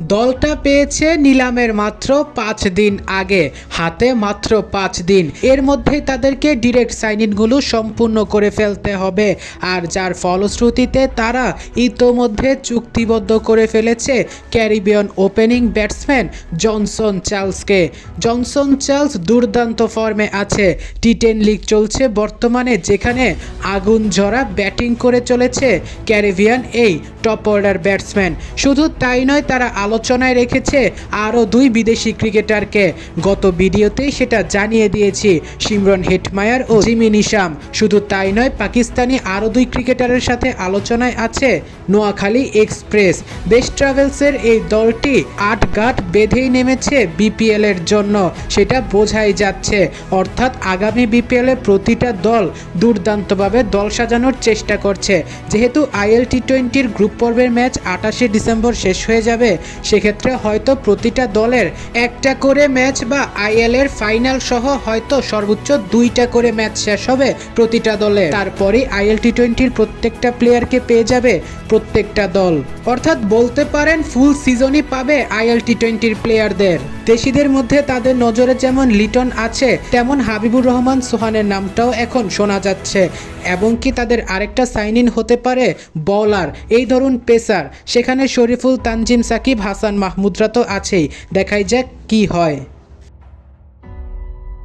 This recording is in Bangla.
দলটা পেয়েছে নিলামের মাত্র পাঁচ দিন আগে, হাতে মাত্র পাঁচ দিন। এর মধ্যেই তাদেরকে ডিরেক্ট সাইন ইনগুলো সম্পূর্ণ করে ফেলতে হবে। আর যার ফলশ্রুতিতে তারা ইতোমধ্যে চুক্তিবদ্ধ করে ফেলেছে ক্যারিবিয়ান ওপেনিং ব্যাটসম্যান জনসন চার্লসকে। জনসন চার্লস দুর্দান্ত ফর্মে আছে। টি টেন লিগ চলছে বর্তমানে, যেখানে আগুন ঝরা ব্যাটিং করে চলেছে ক্যারিবিয়ান এই টপ অর্ডার ব্যাটসম্যান। শুধু তাই নয়, তারা আলোচনায় রেখেছে আরও দুই বিদেশি ক্রিকেটারকে। গত ভিডিওতেই সেটা জানিয়ে দিয়েছি সিমরন হেটমায়ার ও জিমি নিশাম। শুধু তাই নয়, পাকিস্তানি আরও দুই ক্রিকেটারের সাথে আলোচনায় আছে নোয়াখালী এক্সপ্রেস। বেস্ট ট্রাভেলসের এই দলটি আট গাঁট বেঁধেই নেমেছে বিপিএল এর জন্য, সেটা বোঝাই যাচ্ছে। অর্থাৎ আগামী বিপিএল প্রতিটা দল দুর্দান্তভাবে দল সাজানোর চেষ্টা করছে। যেহেতু আইএল টি টোয়েন্টির গ্রুপ পর্বের ম্যাচ আঠাশে ডিসেম্বর শেষ হয়ে যাবে সেক্ষেত্রে হয়তো প্রতিটা দলের একটা করে ম্যাচ বা আইএল এর ফাইনাল সহ হয়তো সর্বোচ্চ দুইটা করে ম্যাচ শেষ হবে প্রতিটা দলে তারপরে আইএল টি টোয়েন্টির প্রত্যেকটা প্লেয়ারকে পেয়ে যাবে প্রত্যেকটা দল। অর্থাৎ বলতে পারেন ফুল সিজনই পাবে আইএল টি টোয়েন্টির প্লেয়ারদের দেশিদের মধ্যে তাদের নজরে যেমন লিটন আছে, তেমন হাবিবুর রহমান সোহানের নামটাও এখন শোনা যাচ্ছে। এবং কি তাদের আরেকটা সাইন ইন হতে পারে? বলার। এই ধরুন পেসার। সেখানে শরীফুল তানজিম সাকিব, হাসান মাহমুদরা তো আছেই। দেখাই যাক কি হয়।